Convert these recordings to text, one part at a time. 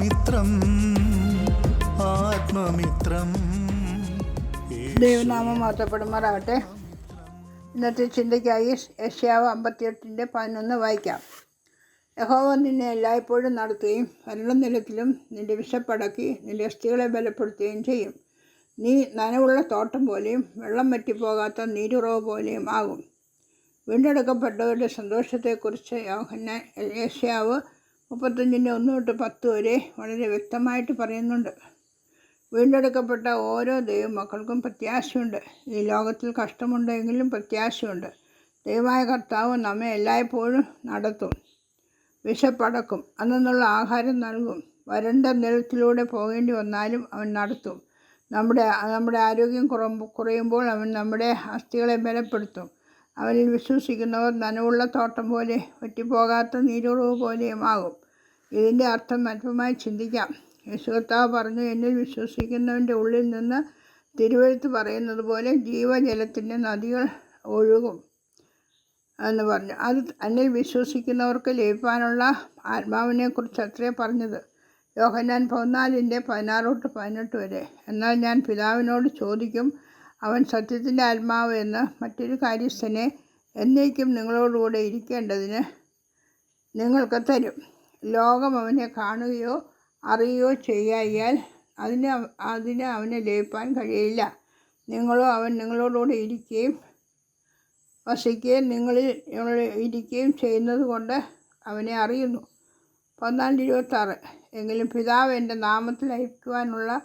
ആത്മമിത്രം ആത്മമിത്രം. ദൈവനാമം മാറ്റപ്പെടുമാറാകട്ടെ. ഇന്നത്തെ ചിന്തയ്ക്കായി യഷ്യാവ് അമ്പത്തിയെട്ടിന്റെ പതിനൊന്ന് വായിക്കാം. യഹോവ നിന്നെ എല്ലായ്പ്പോഴും നടത്തുകയും വരണ്ട നിലത്തിലും നിന്റെ വിശപ്പടക്കി നിന്റെ അസ്ഥികളെ ബലപ്പെടുത്തുകയും ചെയ്യും. നീ നനവുള്ള തോട്ടം പോലെയും വെള്ളം വറ്റിപ്പോകാത്ത നീരുറവ് പോലെയും ആകും. വീണ്ടെടുക്കപ്പെട്ടവരുടെ സന്തോഷത്തെക്കുറിച്ച് യോഹന്നാൻ യേശയാവ് മുപ്പത്തഞ്ചിന്റെ ഒന്ന് തൊട്ട് പത്ത് വരെ വളരെ വ്യക്തമായിട്ട് പറയുന്നുണ്ട്. വീണ്ടെടുക്കപ്പെട്ട ഓരോ ദൈവമക്കൾക്കും പ്രത്യാശയുണ്ട്. ഈ ലോകത്തിൽ കഷ്ടമുണ്ടെങ്കിലും പ്രത്യാശയുണ്ട്. ദൈവമായ കർത്താവ് നമ്മെ എല്ലായ്പ്പോഴും നടത്തും വിശപ്പടക്കും അന്നുള്ള ആഹാരം നൽകും. വരണ്ട നിലത്തിലൂടെ പോകേണ്ടി വന്നാലും അവൻ നടത്തും. നമ്മുടെ നമ്മുടെ ആരോഗ്യം കുറമ്പ് കുറയുമ്പോൾ അവൻ നമ്മുടെ അസ്ഥികളെ ബലപ്പെടുത്തും. അവനിൽ വിശ്വസിക്കുന്നവർ നനവുള്ള തോട്ടം പോലെ വറ്റിപ്പോകാത്ത നീരുറവ് പോലെയുമാകും. ഇതിന്റെ അർത്ഥം അല്പമായി ചിന്തിക്കാം. യേശുകർത്താവ് പറഞ്ഞു എന്നിൽ വിശ്വസിക്കുന്നവന്റെ ഉള്ളിൽ നിന്ന് തിരുവഴുത്ത് പറയുന്നത് പോലെ ജീവജലത്തിന്റെ നദികൾ ഒഴുകും എന്ന് പറഞ്ഞു. അത് എന്നിൽ വിശ്വസിക്കുന്നവർക്ക് ലഭിക്കാനുള്ള ആത്മാവിനെക്കുറിച്ച് അത്രേ പറഞ്ഞത്. യോഹന്നാൻ പതിനാലിന്റെ പതിനാറ് തൊട്ട് പതിനെട്ട് വരെ. എന്നാൽ ഞാൻ പിതാവിനോട് ചോദിക്കും അവൻ സത്യത്തിന്റെ ആത്മാവ് എന്ന് മറ്റൊരു കാര്യസ്ഥനെ എന്നേക്കും നിങ്ങളോടുകൂടെ ഇരിക്കേണ്ടതിന് നിങ്ങൾക്ക് തരും. ലോകം അവനെ കാണുകയോ അറിയുകയോ ചെയ്യായാൽ അതിന് അതിന് അവനെ ലയിപ്പാൻ കഴിയില്ല. നിങ്ങളോ അവൻ നിങ്ങളോടുകൂടെ ഇരിക്കുകയും വസിക്കുകയും നിങ്ങളിൽ ഇരിക്കുകയും ചെയ്യുന്നത് കൊണ്ട് അവനെ അറിയുന്നു. പതിനാല് ഇരുപത്താറ്. എങ്കിലും പിതാവ് എന്റെ നാമത്തിൽ അയക്കുവാനുള്ള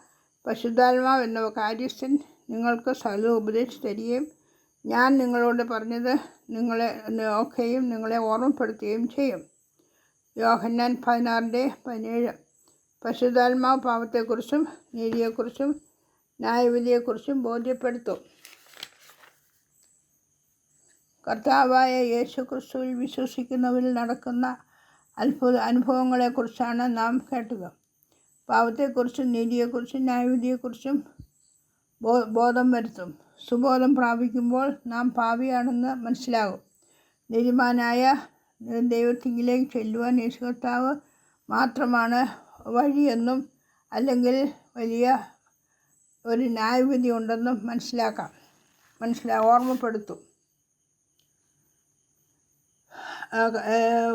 പശുദ്ധാത്മാവ് എന്ന കാര്യസ്ഥൻ നിങ്ങൾക്ക് സകല ഉപദേശിച്ച് തരികയും ഞാൻ നിങ്ങളോട് പറഞ്ഞത് നിങ്ങളെ ഒക്കെയും നിങ്ങളെ ഓർമ്മപ്പെടുത്തുകയും ചെയ്യും. യോഹന്നാൻ പതിനാറിന്റെ പതിനേഴ്. പശുതാത്മാവ് പാപത്തെക്കുറിച്ചും നീതിയെക്കുറിച്ചും ന്യായവിധിയെക്കുറിച്ചും ബോധ്യപ്പെടുത്തും. കർത്താവായ യേശു ക്രിസ്തുവിൽ വിശ്വസിക്കുന്നവരിൽ നടക്കുന്ന അത്ഭുത അനുഭവങ്ങളെക്കുറിച്ചാണ് നാം കേട്ടത്. പാപത്തെക്കുറിച്ചും നീതിയെക്കുറിച്ചും ന്യായവിധിയെക്കുറിച്ചും ബോ ബോധം വരുത്തും. സുബോധം പ്രാപിക്കുമ്പോൾ നാം പാവിയാണെന്ന് മനസ്സിലാകും. നീതിമാനായ ദൈവത്തിങ്കിലേക്ക് ചെല്ലുവാൻ യേശു കർത്താവ് മാത്രമാണ് വഴിയെന്നും അല്ലെങ്കിൽ വലിയ ഒരു ന്യായവിധി ഉണ്ടെന്നും മനസ്സിലാക്കാം. മനസ്സിലാ ഓർമ്മപ്പെടുത്തും.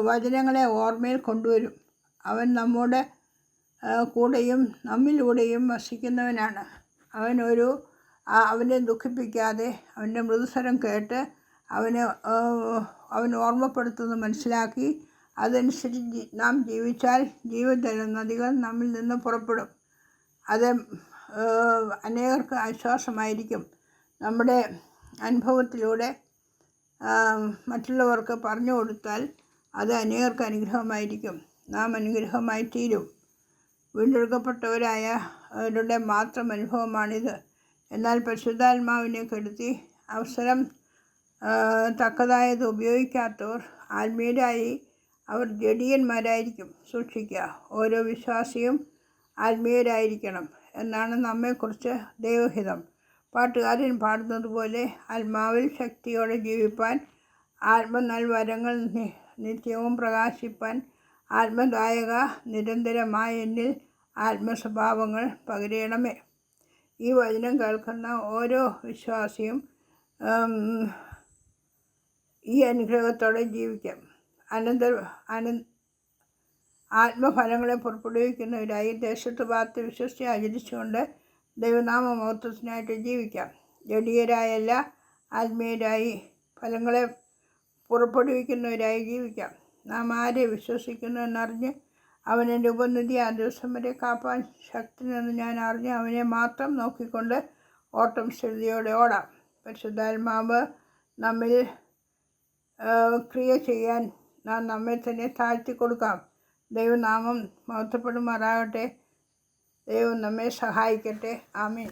വചനങ്ങളെ ഓർമ്മയിൽ കൊണ്ടുവരും. അവൻ നമ്മുടെ കൂടെയും നമ്മിലൂടെയും വസിക്കുന്നവനാണ്. അവനൊരു അവനെ ദുഃഖിപ്പിക്കാതെ അവന്റെ മൃദുസ്വരം കേട്ട് അവനെ അവൻ ഓർമ്മപ്പെടുത്തുന്നു മനസ്സിലാക്കി. അതനുസരിച്ച് നാം ജീവിച്ചാൽ ജീവജല നദികൾ നമ്മിൽ നിന്ന് പുറപ്പെടും. അത് അനേകർക്ക് ആശ്വാസമായിരിക്കും. നമ്മുടെ അനുഭവത്തിലൂടെ മറ്റുള്ളവർക്ക് പറഞ്ഞു കൊടുത്താൽ അത് അനേകർക്ക് അനുഗ്രഹമായിരിക്കും. നാം അനുഗ്രഹമായി തീരും. വീണ്ടെടുക്കപ്പെട്ടവരായവരുടെ മാത്രം അനുഭവമാണിത്. എന്നാൽ പരിശുദ്ധാത്മാവിനെ കെടുത്തി അവസരം തക്കതായത് ഉപയോഗിക്കാത്തവർ ആത്മീയരായി അവർ ജഡിയന്മാരായിരിക്കും. സൂക്ഷിക്കുക. ഓരോ വിശ്വാസിയും ആത്മീയരായിരിക്കണം എന്നാണ് നമ്മെക്കുറിച്ച് ദൈവഹിതം. പാട്ടുകാരൻ പാടുന്നത് പോലെ ആത്മാവിൽ ശക്തിയോടെ ജീവിപ്പാൻ ആത്മനൽവരങ്ങൾ നിത്യവും പ്രകാശിപ്പാൻ ആത്മദായക നിരന്തരമായ എന്നിൽ ആത്മസ്വഭാവങ്ങൾ പകരണമേ. ഈ വചനം കേൾക്കുന്ന ഓരോ വിശ്വാസിയും ഈ അനുഗ്രഹത്തോടെ ജീവിക്കാം. അനന്ത അന ആത്മഫലങ്ങളെ പുറപ്പെടുവിക്കുന്നവരായി ദേശത്ത് പാർത്ത് വിശ്വസിച്ച് ആചരിച്ചുകൊണ്ട് ദൈവനാമ മഹത്വത്തിനായിട്ട് ജീവിക്കാം ജഡീയരായല്ല ആത്മീയരായി ഫലങ്ങളെ പുറപ്പെടുവിക്കുന്നവരായി ജീവിക്കാം. നാം ആരെ വിശ്വസിക്കുന്നു എന്നറിഞ്ഞ് അവനെന്റെ ഉപനിധി ആ ദിവസം വരെ കാപ്പാൻ ശക്തി നിന്ന് ഞാൻ അറിഞ്ഞ് അവനെ മാത്രം നോക്കിക്കൊണ്ട് ഓട്ടം സ്ഥിതിയോടെ ഓടാം. പരിശുദ്ധാത്മാവ് നമ്മിൽ ക്രിയ ചെയ്യാൻ നാം നമ്മെ തന്നെ താഴ്ത്തി കൊടുക്കാം. ദൈവനാമം മഹത്വപ്പെടുമാറാകട്ടെ. ദൈവം നമ്മെ സഹായിക്കട്ടെ. ആമീൻ.